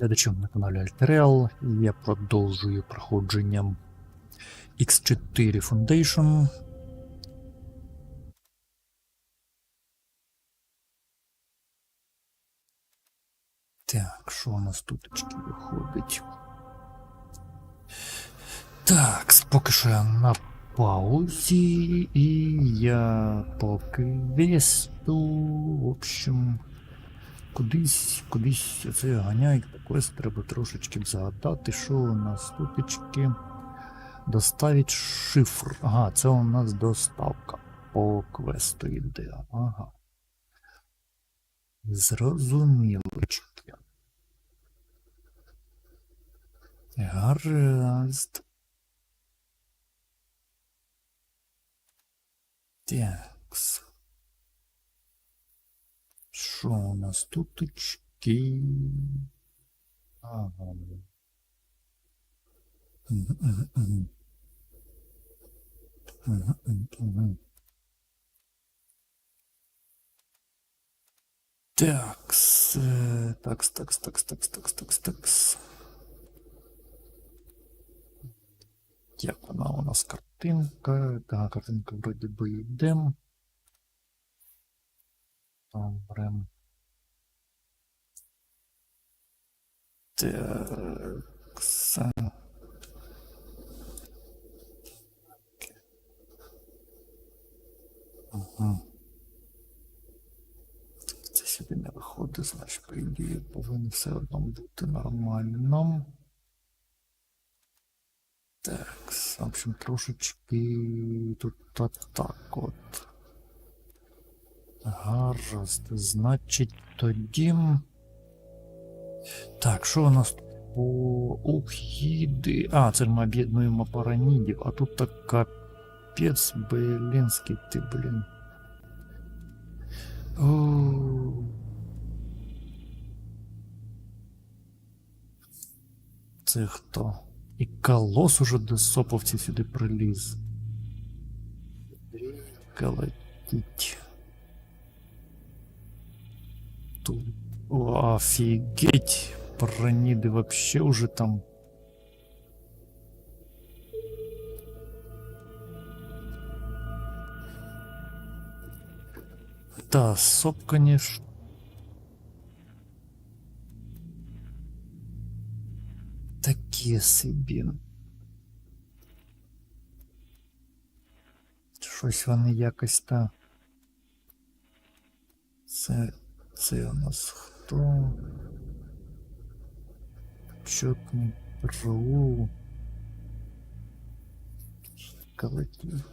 глядачам на каналі Альтереал. Я продовжую проходженням X4 Foundation. Так, що у нас туточки виходить? Так, поки що я на паузі, і я по квесту, в общем, кудись, кудись це ганяють по квест, треба трошечки згадати, що у нас туточки. Доставить шифр. Ага, це у нас доставка по квесту йде. Ага. Зрозумілочки. Гаразд. Такс. Що у нас? Ага. Мгм, мгм, мгм. Такс, такс, такс, такс, такс, такс, такс, такс. Як вона у нас картинка? Так, картинка вроді би йдем. Добре. Такс. Ага. Це сюди не виходить, значить, по ідеї, повинно все одно бути нормально. Так, в общем, трошечки тут та- так от. Гаразд, значить тоді. Так, що у нас по ухіди? А, це ми об'єднуємо паранідів, а тут так капець, блінський ти, блін. О. Це хто? І колос уже до соповці сюди приліз. Колотіть. Тут. О, офігеть. Параніди вообще уже там. Да, соп, конечно. Такі собі. Щось вони якось та. Це. Це у нас хто? Чотний ПРУ. Колотів.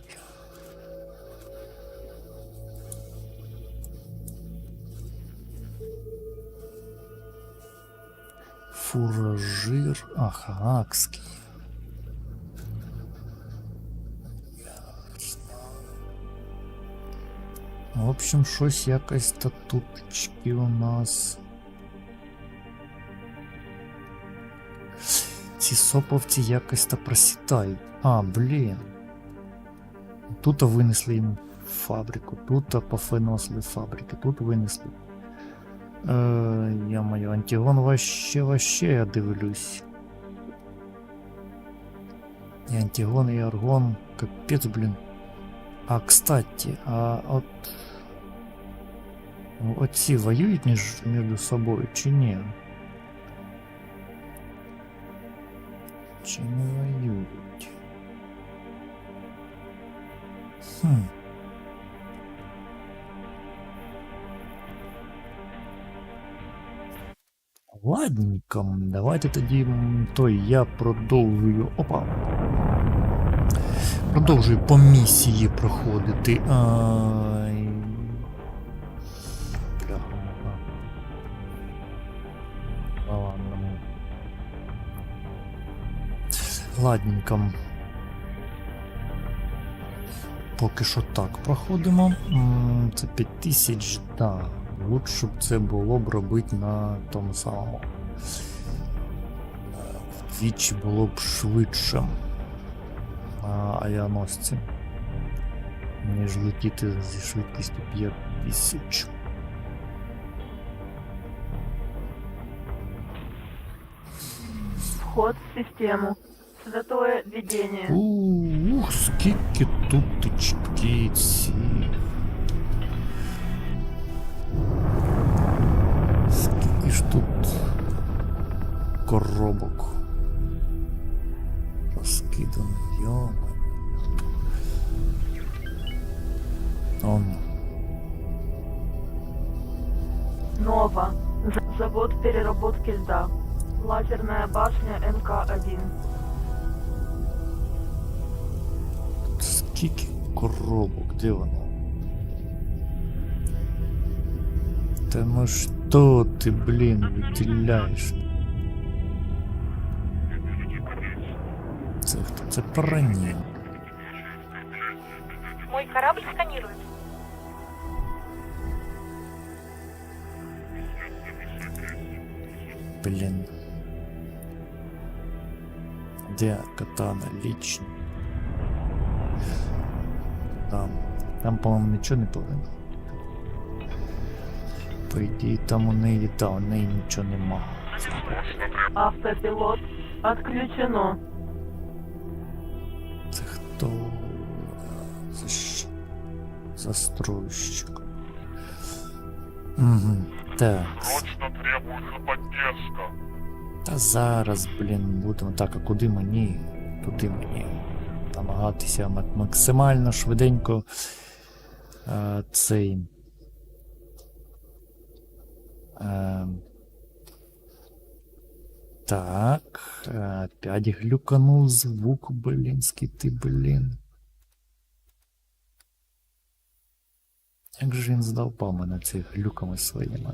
Фуражир. Акский. В общем, щось якось та туточки у нас. Ці соповці якось та просітають. А, блін. Тут винесли їм фабрику, тут пофиносили фабрики, тут винесли. Е, я маю Антигон вообще, вообще я дивлюсь. І Антигон, і Аргон. Капець, блін. А, кстати, а от. Оці воюють між, між собою чи ні? Чи не воюють? Хм. Ладненько, давайте тоді м, той я продовжую. Опа. Продовжую по місії проходити. Ай. Ладненько. Поки що так проходимо. Це 5000, да. Лучше б це було б робити на тому самому. Вдвічі було б швидше авіаносці, ніж летіти зі швидкістю 5000. вход в систему. Святое видение. Ух, скільки тут тички ці. Скільки ж тут коробок. Розкидано, Йома. Он. Нова. Завод переработки льда. Лазерная башня МК-1. Скільки коробок, де воно? Та ну що ти, блін, виділяєш? Це? Це паранін. Мой корабль сканирует. Блин. Где катана лично? Там. Там, по-моєму, нічого не повинно. По ідеї, там у неї, та, у неї нічого нема. Автопилот отключено. Застройщик. Угу. Так. Срочно требуется поддержка. Та зараз, блін, будемо так, а куди мені? Туди мені. Намагатися максимально швиденько е, цей. Е, так. Е, опять глюканув звук, блінський ти, блін. Як же він здовбав мене цими глюками своїми.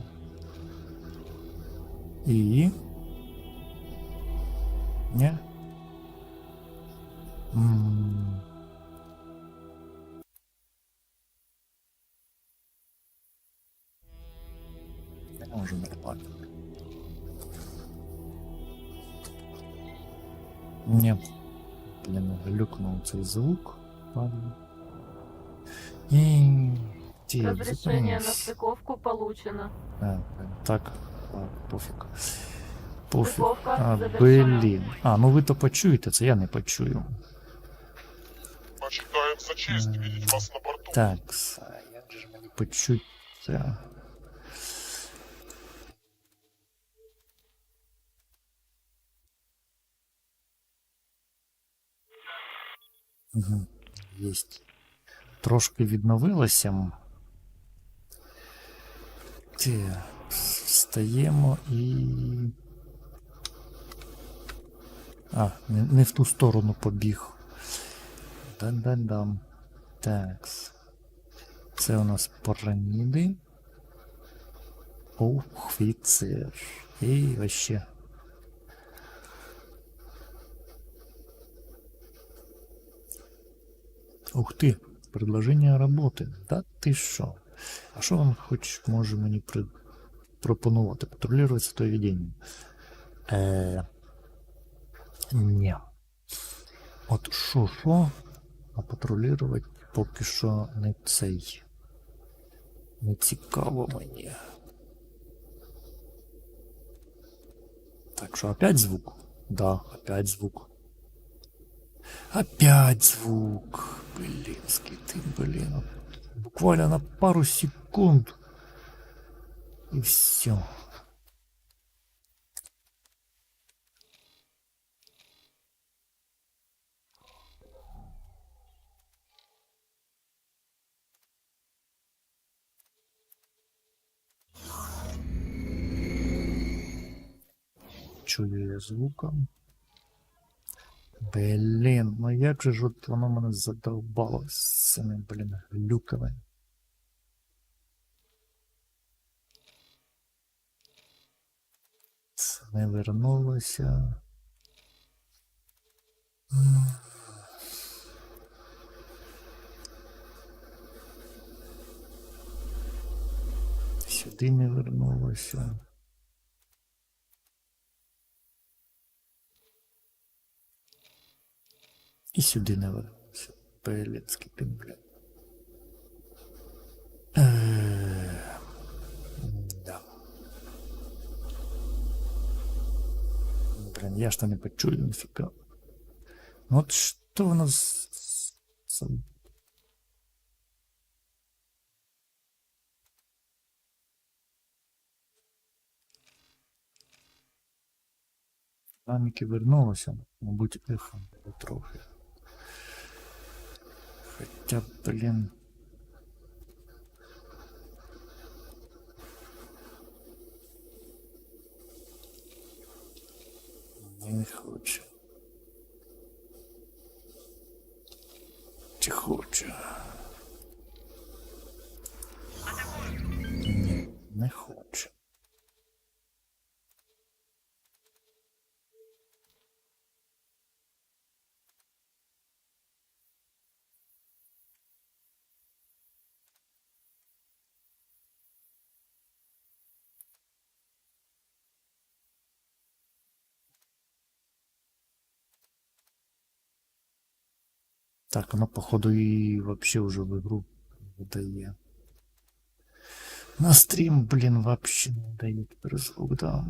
І. Ні? М. Не можу нормально. Ні. Блін, глюкнув цей звук. Ладно. І... Ті, Разрешение на зупинись. стыковку получено. А, так, ладно, пофіг. Пофіг. Стыковка А, завершена. блін. А, ну ви то почуєте, це я не почую. Почитаем за честь видеть вас на борту. Так, а як же мені почуть? Угу, єсть. Трошки відновилося. Встаємо і. А, не, не в ту сторону побіг. Да-да-дам. Такс. Це у нас піраміди. Офіцер. І вообще. Ух ти, предложення роботи. Та ти що? А що вам хоч може мені при... пропонувати? Патрулювати то відділення? Е... Ні. От що що, а патрулювати поки що не цей. Не цікаво мені. Так що опять звук? Да, опять звук. Опять звук. Блинский ты, блин. Буквально на пару секунд. И все. Чую я звуком. Блін, ну як же ж от воно мене задовбало з цими, блін, глюками. Не вернулося. Сюди не вернулося. І сюди не вернувся. Пелецький ти, блядь. Е, Да. Блін, Я ж то не почую, ніфіга. Ну от що воно з... з- Динаміки вернулося, мабуть, ехо було трохи. Хоча, блін. Не хочу. Чи Так, оно походу и вообще уже в игру выдає. На стрим, блин, вообще дает звук, да.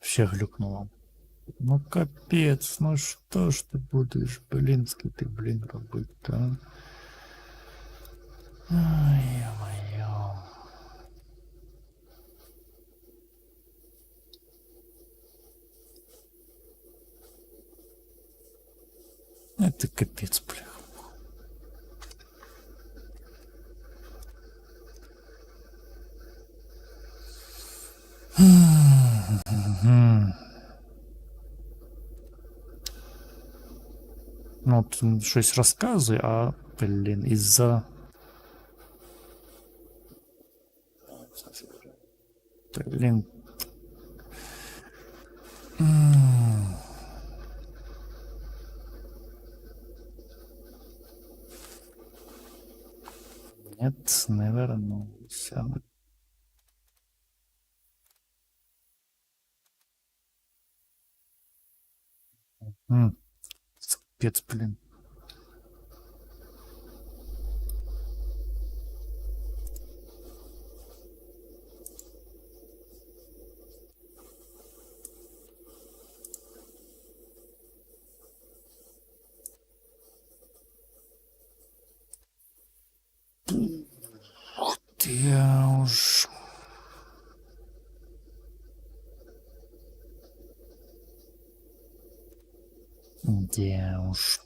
Все глюкнуло. Ну капец, ну что ж ты будешь, блинский ты, блин, робить-то, а? Ай, ё-моё. Это капец, бля. Мгм. Ну, от він щось розказує, а, блін, із-за. Нет, не вернувся. М. Капец, блин. Где уж...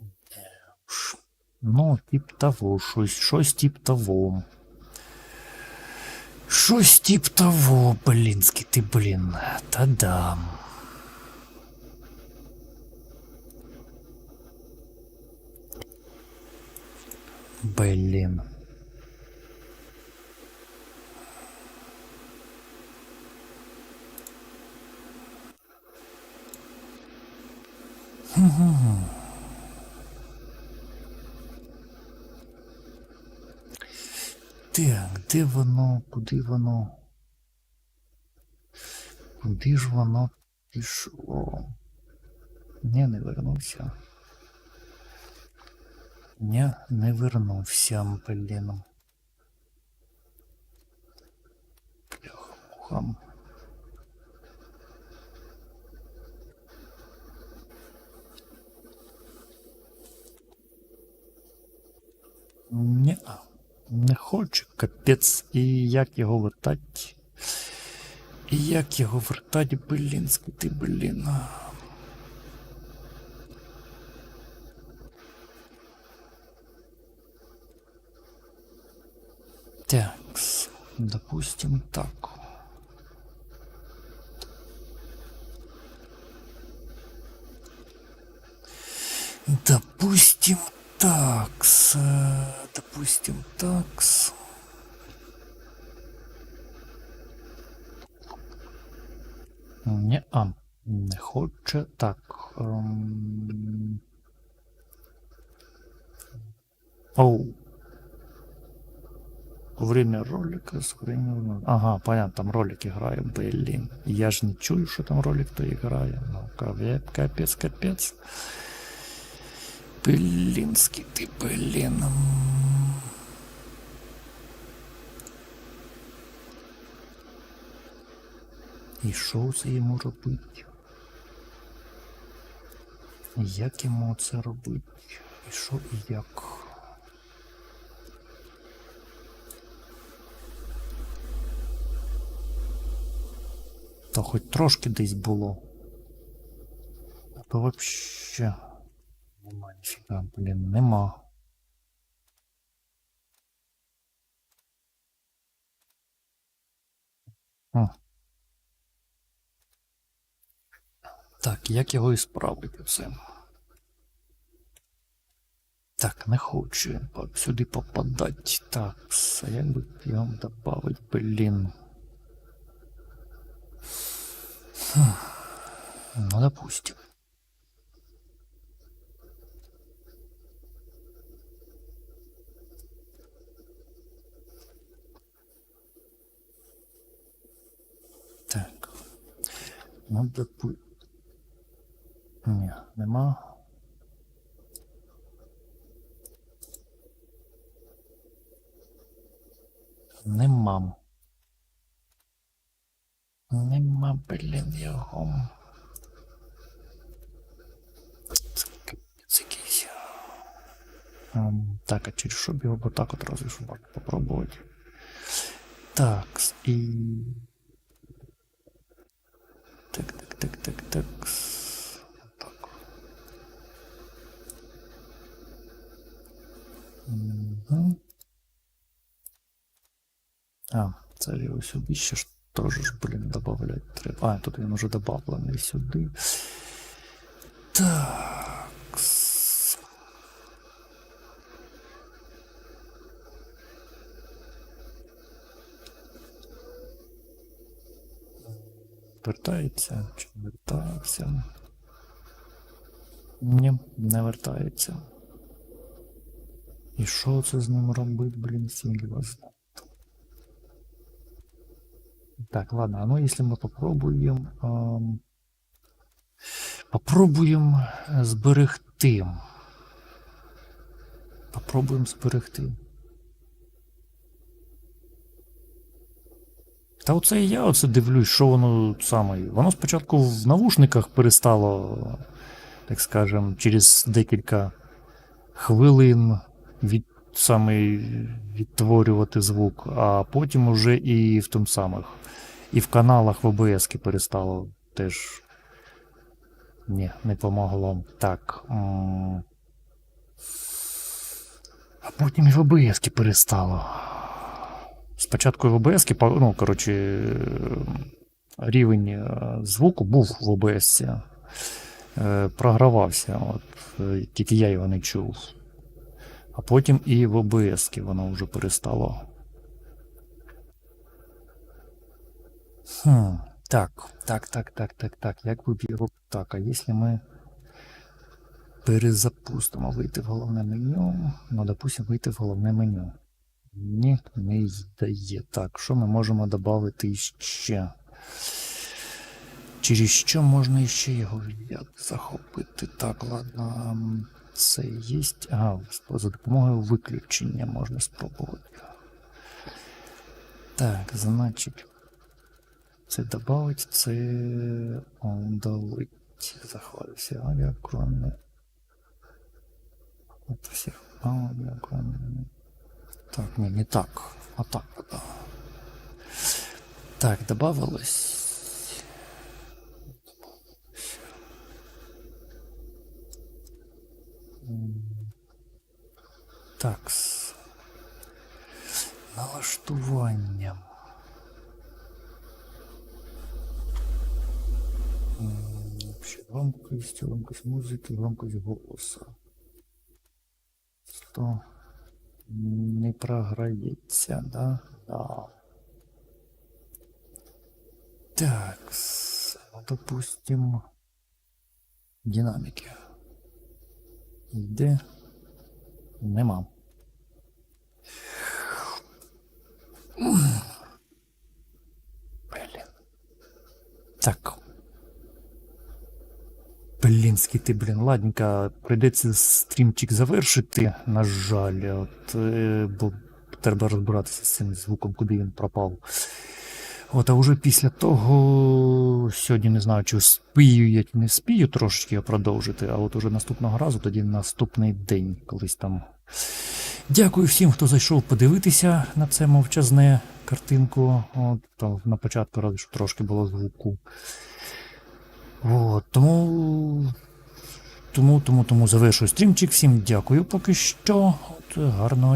Де уж. Ну, тип того, щось, щось тип того. Щось тип того, блінський ти, блін. Та-дам. Блін. Так, де воно? Куди воно? Куди ж воно пішло? Ні, не вернувся. Ні, не вернувся, блін. Бляха-муха. Ні, не хочу, капець. І як його вертать? І як його вертать, блін, скоти, блін. Так, допустим так. Допустим такс. э, Допустим такс. Не, а, не хоче. Так. Ем... Оу. Время ролика сохранил... Ага, понятно, там ролик играю, блин. Я ж не чую, що там ролик то играє. Ну, капець, капець, капець. Блінський ти, І що це йому робить? Як йому це робить? І що і як? Та хоч трошки десь було. А то вообще. Нема ніфіга, блін, нема. Хм. Так, як його і справити все? Так, не хочу я сюди попадати. Так, а як би його добавить, блін. Ну, допустим. Так. Ну, допу... Ні, нема. Нема. Нема, блін, його. Ем, Так, а через що б його так от разве що можна попробувати. Так, і. Так, так, так, так. Так. Мгм. А, це його сюди ще ж теж блін, добавлять треба. А, тут він уже добавлений сюди. Так. Вертається чи не вертається? Ні, не вертається. І що це з ним робить, блін, Сінгвас? Так, ладно, ну если мы попробуем. ем, попробуем зберегти. Попробуємо зберегти. Та оце і я оце дивлюсь, що воно саме. Воно спочатку в навушниках перестало, так скажем, через декілька хвилин від саме відтворювати звук, а потім уже і в тому самих. І в каналах в ОБС перестало теж. Ні, не помогло. Так. А потім і в ОБС перестало. Спочатку в ОБС, ну, коротше, рівень е, звуку був в ОБС. е, Програвався. От, е, тільки я його не чув. А потім і в ОБС воно вже перестало. Хм, так, так, так, так, так, так. Як би його. Так, а якщо ми перезапустимо вийти в головне меню, ну, допустимо, вийти в головне меню. Ні, не дає. Так, що ми можемо додати ще? Через що можна ще його захопити? Так, ладно. м, Це є. Ага, за допомогою виключення можна спробувати. Так, значить. Це добавить, це удалить. Захват всіх авіа, кроме. От всіх авіа, кроме. Так, не, не так. А так, да. Так, добавилось. Так. с- Налаштування. М, Вообще громкость, громкость музыки, громкость голоса. 100. Не програється, да? Да. Так, ну, допустим, динамики. Йде. Нема. Блін. Так. Блінський ти, блін, ладненько, прийдеться стрімчик завершити, на жаль, от, е, бо треба розбиратися з цим звуком, куди він пропав. От, а вже після того, сьогодні не знаю, чи спію я чи не спію трошечки продовжити, а от уже наступного разу, тоді наступний день, колись там. Дякую всім, хто зайшов подивитися на це мовчазне картинку. От, то на початку ради, що трошки було звуку. От, тому, тому, тому, тому завершую стрімчик. Всім дякую поки що. От, гарного